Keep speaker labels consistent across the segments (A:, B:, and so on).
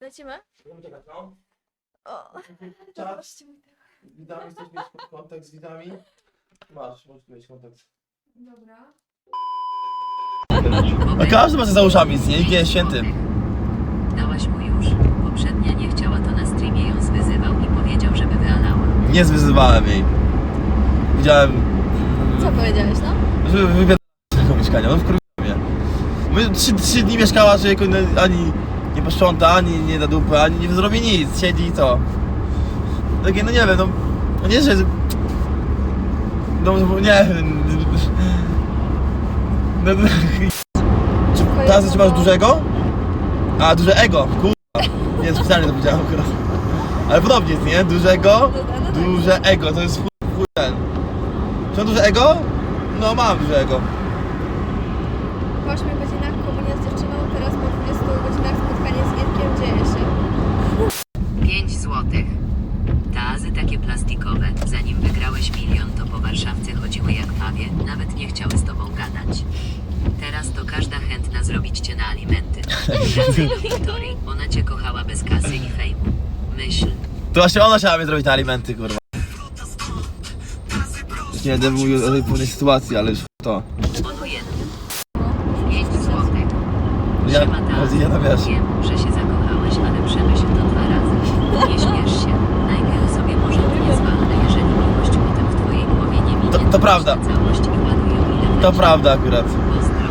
A: Lecimy?
B: No.
A: O,
B: Czas.
A: zobaczcie mi to.
B: Witamy, chcesz mieć kontakt z widami? Masz, możesz mieć kontakt.
A: Dobra.
B: A każdy ma za uszami, nie? Nikt nie jest świętym.
C: Dałaś mu już. Poprzednia nie chciała to na streamie ją zwyzywał i powiedział, żeby wyalała.
B: Nie zwyzywałem jej. Widziałem,
A: Co powiedziałeś, no?
B: że wybiera tego mieszkania, no wkurwiła mnie. My trzy, trzy dni mieszkała, człowieku no, ani nie posprząta, ani nie da dupy, ani nie zrobi nic, siedzi i co. Takie, no nie wiem, no, no nie, że... No, no nie wiem... No, no, teraz czy masz dużego? A, duże ego, kurwa. Nie, specjalnie to powiedziałem akurat. Ale podobnie jest, nie? Dużego, duże ego, to jest chuj, ten. Czy mam duże ego? No mam duże ego.
A: Po 8 godzinach komunia z dziewczyną, teraz po 20 godzinach spotkanie z Irkiem dzieje się.
C: 5 złotych. Tazy takie plastikowe. Zanim wygrałeś milion, to po Warszawce chodziły jak pawie, nawet nie chciały z tobą gadać. Teraz to każda chętna zrobić cię na alimenty. Wracaj do Wiktorii. Ona cię kochała bez kasy i fejmu. Myśl.
B: To właśnie ona chciała mnie zrobić na alimenty, kurwa. Już nie będę mówił o tej pewnej sytuacji, ale już to.
C: Ponujemy. 5 złotych.
B: Ja, ja to wiesz.
C: Wiem, że się zakochałeś, ale przemyśl to dwa razy. Nie śmiesz się. Najpierw sobie może nie zwalnę, jeżeli miłość potem w twojej głowie nie minie.
B: To- to prawda. To prawda akurat.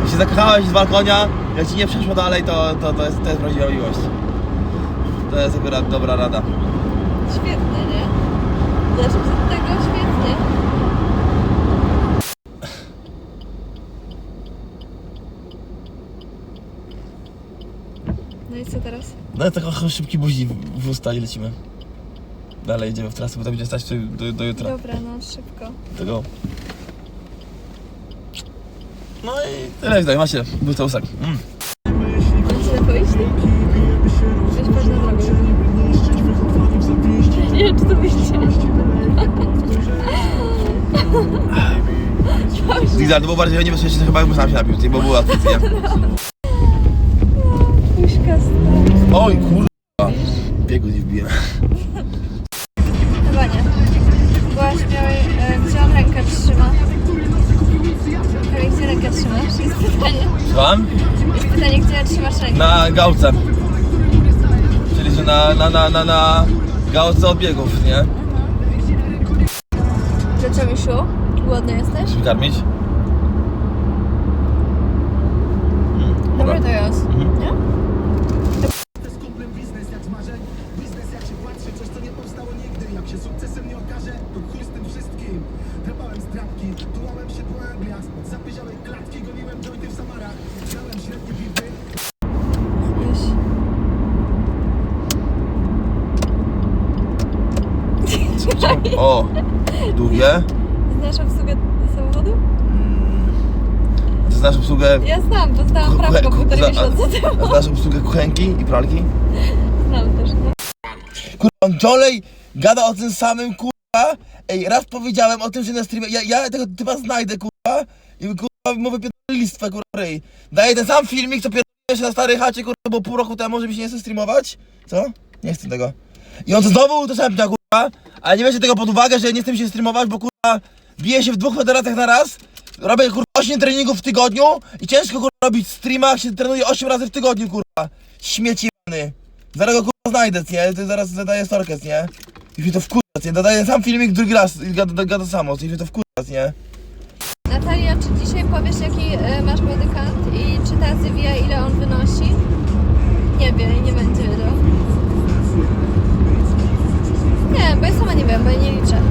B: Jak się zakochałeś z balkonia, jak ci nie przeszło dalej, to, to, to, jest, to jest prawdziwa miłość. To jest akurat dobra rada.
A: Świetnie, nie? Zacznę od tego świetnie. No i co teraz?
B: No tylko szybki buzi w- usta i lecimy. Dalej jedziemy w trasę, bo to będzie stać do, do, do jutra.
A: Dobra, no szybko.
B: Tego. No i tyle, daj, macie, był to usak. Mm.
A: Nie wiem, czy to wyjdzie.
B: Zigzag, to było bardziej niebezpieczne, chyba jakby sam się napił, bo była atrakcja.
A: Puśka stara.
B: Oj, kurwa. Biegu nie wbiłem.
A: Gdzie rękę trzymasz? Jest pytanie.
B: Słucham?
A: Jest pytanie, gdzie trzymasz rękę?
B: Na gałce. Czyli, że na, na, na, na, na gałce od biegów, nie?
A: Dlaczego mi szło? Głodny jesteś?
B: Żeby karmić.
A: Dobry to jest.
B: Mhm.
A: Nie?
D: Kumplem biznes jak się patrzy, coś co nie powstało nigdy Jak się sukcesem nie okaże, to chuj z tym wszystkim Drapałem z trapki, tułałem się po Angliach Od zapyziałej klatki goniłem jointy w Samarach Grałem średnie
A: Weź.
B: O, długie.
A: Znasz obsługę samochodu?
B: Ty znasz obsługę...
A: Ja znam, dostałam prawko półtorej miesiąca temu.
B: Znasz obsługę kuchenki i pralki?
A: Znam też, no.
B: Kurwa, on ciągle gada o tym samym, kurwa. Ej, raz powiedziałem o tym, że na streamie, ja, ja tego typa znajdę, kurwa. I kurwa, mówię pierdolistwa, kurwa, ryj. Daję ten sam filmik, co pierdolę na starej chacie, kurwa, bo pół roku temu, żeby się nie chce streamować. Co? Nie chcę tego. I on znowu udostępnia, kurwa. Ale nie weźcie tego pod uwagę, że nie chcę się streamować, bo kurwa, biję się w dwóch federacjach na raz. Robię kurwa 8 treningów w tygodniu i ciężko kurwa robić streama, się trenuje 8 razy w tygodniu, kurwa. Śmieci jebany. Kurwa znajdę, nie? Ty zaraz zadaję storkes, nie? I mnie to wkurza, nie? Dodaję sam filmik drugi raz i gada, gada samo, i mnie to wkurza, nie?
A: Natalia, czy dzisiaj powiesz, jaki e, masz bodykant i czy tacy wie, ile on wynosi? Nie wie i nie będzie wiedział. Nie, bo ja sama nie wiem, bo ja nie liczę.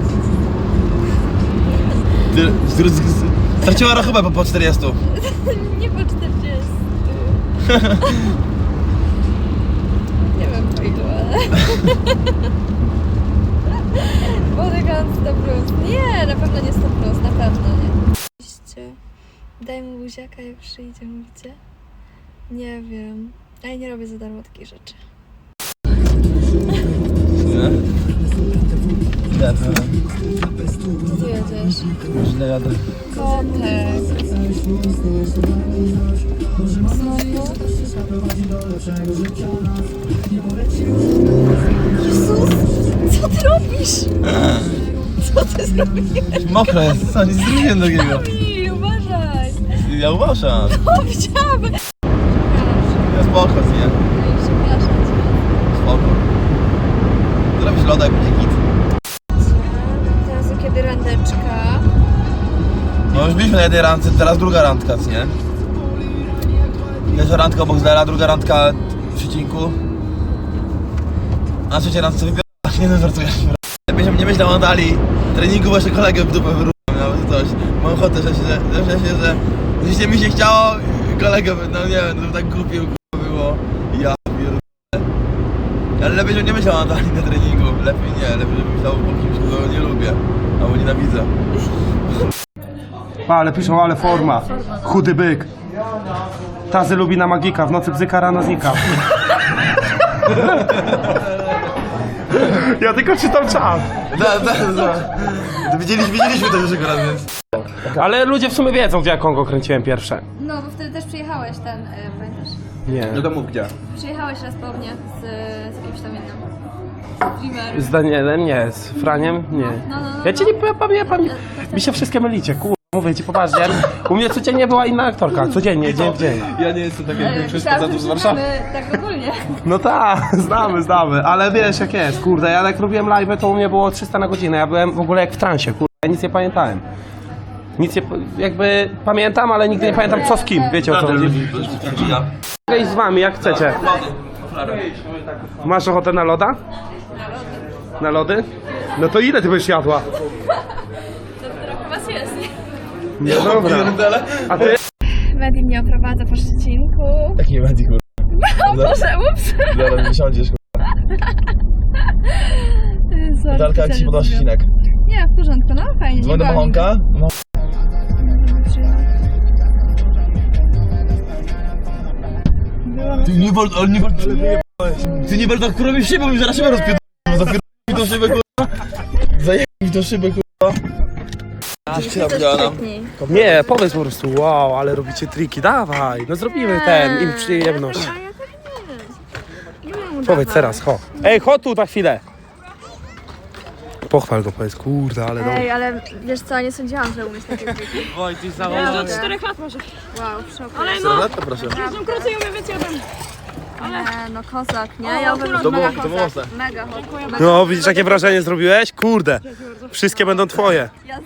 B: Ty- z- z- z- Straciła rachubę po, po 40.
A: Nie po 40. nie. Bodykant 100 plus. Nie, na pewno nie 100 plus, na pewno nie. Oczywiście. Daj mu buziaka, jak przyjdzie, mówicie? Nie wiem. A ja nie robię za darmo takich rzeczy.
B: Nie? Jadę,
A: Gdzie jedziesz?
B: źle jadę.
A: Kotek. Jezus, co ty robisz? Co ty zrobiłeś?
B: Mokre jest, co, nic zrobiłem drugiego.
A: Kamil, uważaj.
B: Ja uważam.
A: O, widziałam.
B: Ja spoko, nie? Byliśmy na jednej randce, teraz druga randka, co nie? Pierwsza randka obok Zera, druga randka w przecinku. A trzecia randce wybiera. Nie no, żartuję. Żebym nie myślał o Dali. Treningu właśnie kolegę w dupę wyrównam, nawet coś. Mam ochotę, że się, że, że się, że... Jeśli mi się chciało, kolegę, no nie wiem, tak kurwa, było. Ja pierdolę. Ale lepiej, żebym nie myślał o Dali na treningu. Lepiej nie, lepiej, żebym myślał o kimś, kogo nie lubię. Albo nienawidzę.
E: Pa, ale piszą, ale forma. Chudy byk. Tazy lubi na magika, w nocy bzyka, rano znika. Ja tylko czytam czat.
B: Da, da, da. Widzieliśmy, widzieliśmy to już raz, więc...
E: Ale ludzie w sumie wiedzą, w jaką go kręciłem pierwsze.
A: No, bo wtedy też przyjechałeś ten, y, pamiętasz?
E: Nie.
B: to mów gdzie.
A: Przyjechałeś raz po mnie z, z kimś tam innym. Streamer.
E: Z Danielem nie, z Franiem nie.
A: No, no, no,
E: Ja cię nie pamiętam, mi się wszystkie mylicie, kur... Mówię ci poważnie. U mnie codziennie była inna aktorka, codziennie, dzień w dzień.
B: Ja nie jestem taki jak większość
A: Myślałam,
B: facetów z
A: że
B: Warszawy.
A: znamy Tak ogólnie.
E: No tak, znamy, znamy, ale wiesz jak jest, kurde, ja jak robiłem live, to u mnie było 300 na godzinę, ja byłem w ogóle jak w transie, kurde, ja nic nie pamiętałem. Nic nie, jakby pamiętam, ale nigdy nie pamiętam co z kim, wiecie o co chodzi. Iść z wami, jak chcecie. Masz ochotę na loda? Na lody? No to ile ty byś jadła? No dobra. A ty?
A: Medi mnie oprowadza po Szczecinku.
B: Jaki będzie kurwa?
A: O Boże, ups!
B: Zaraz wysiądziesz kurwa.
A: Sorry,
B: Dalka jak ci
A: serio
B: podoba.
A: Nie, w porządku, no fajnie.
B: Dzwoń do Machonka. No. Ty nie wol, ale nie wol, Ty nie wol tak kurwa mi mi zaraz szybę rozpierdolę. Zapierdolę mi tą szybę kurwa. Zajebę mi tą szybę kurwa.
E: Nie, powiedz po prostu, wow, ale robicie triki, dawaj, no zrobimy ten, im przyjemność.
A: A ja tak nie. Nie umiem
E: Powiedz teraz, ho. Ej, chodź tu na chwilę. Pochwal go, powiedz, kurde, ale
A: Ej, ale wiesz co, nie sądziłam, że umiesz takie triki.
E: Wojtyś
A: Ja od
F: czterech lat może.
A: Wow, w szoku.
F: Ale no,
B: lat to proszę.
F: jestem krócej umiem więcej ode mnie.
A: Nie, no kozak, nie? Ja uważam,
B: To było,
A: mega
B: to było
A: kozak.
B: mocne.
A: Mega hot.
E: No, widzisz jakie wrażenie zrobiłeś? Kurde, wszystkie będą twoje.
A: Ja